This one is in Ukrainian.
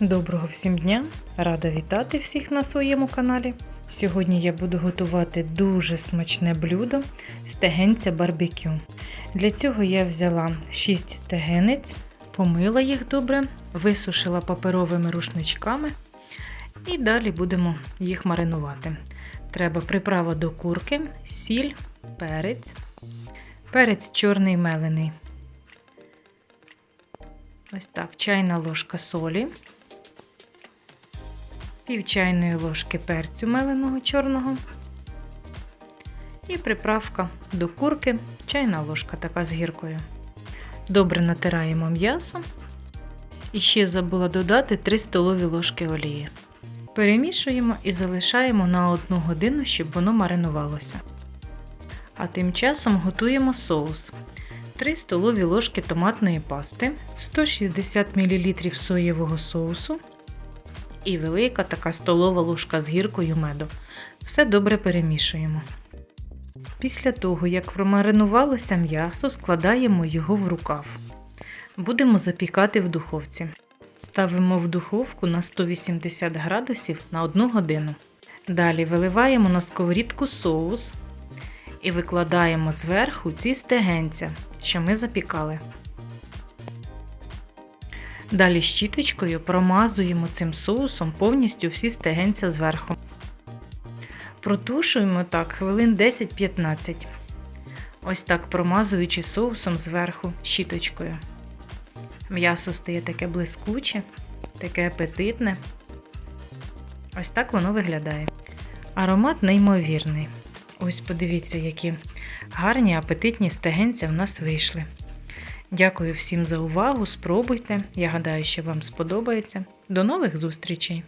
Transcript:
Доброго всім дня! Рада вітати всіх на своєму каналі. Сьогодні я буду готувати дуже смачне блюдо стегенця барбекю. Для цього я взяла 6 стегенець, помила їх добре, висушила паперовими рушничками і далі будемо їх маринувати. Треба приправа до курки, сіль, перець, перець чорний мелений. Ось так, чайна ложка солі, пів чайної ложки перцю меленого чорного і приправка до курки, чайна ложка така з гіркою. Добре натираємо м'ясо. І ще забула додати 3 столові ложки олії. Перемішуємо і залишаємо на 1 годину, щоб воно маринувалося. А тим часом готуємо соус. 3 столові ложки томатної пасти, 160 мл соєвого соусу і велика така столова ложка з гіркою меду. Все добре перемішуємо. Після того, як промаринувалося м'ясо, складаємо його в рукав. Будемо запікати в духовці. Ставимо в духовку на 180 градусів на 1 годину. Далі виливаємо на сковорідку соус і викладаємо зверху ці стегенця, що ми запікали. Далі щіточкою промазуємо цим соусом повністю всі стегенця зверху. Протушуємо так хвилин 10-15. Ось так промазуючи соусом зверху щіточкою. М'ясо стає таке блискуче, таке апетитне. Ось так воно виглядає. Аромат неймовірний. Ось подивіться, які гарні апетитні стегенця в нас вийшли. Дякую всім за увагу. Спробуйте. Я гадаю, що вам сподобається. До нових зустрічей!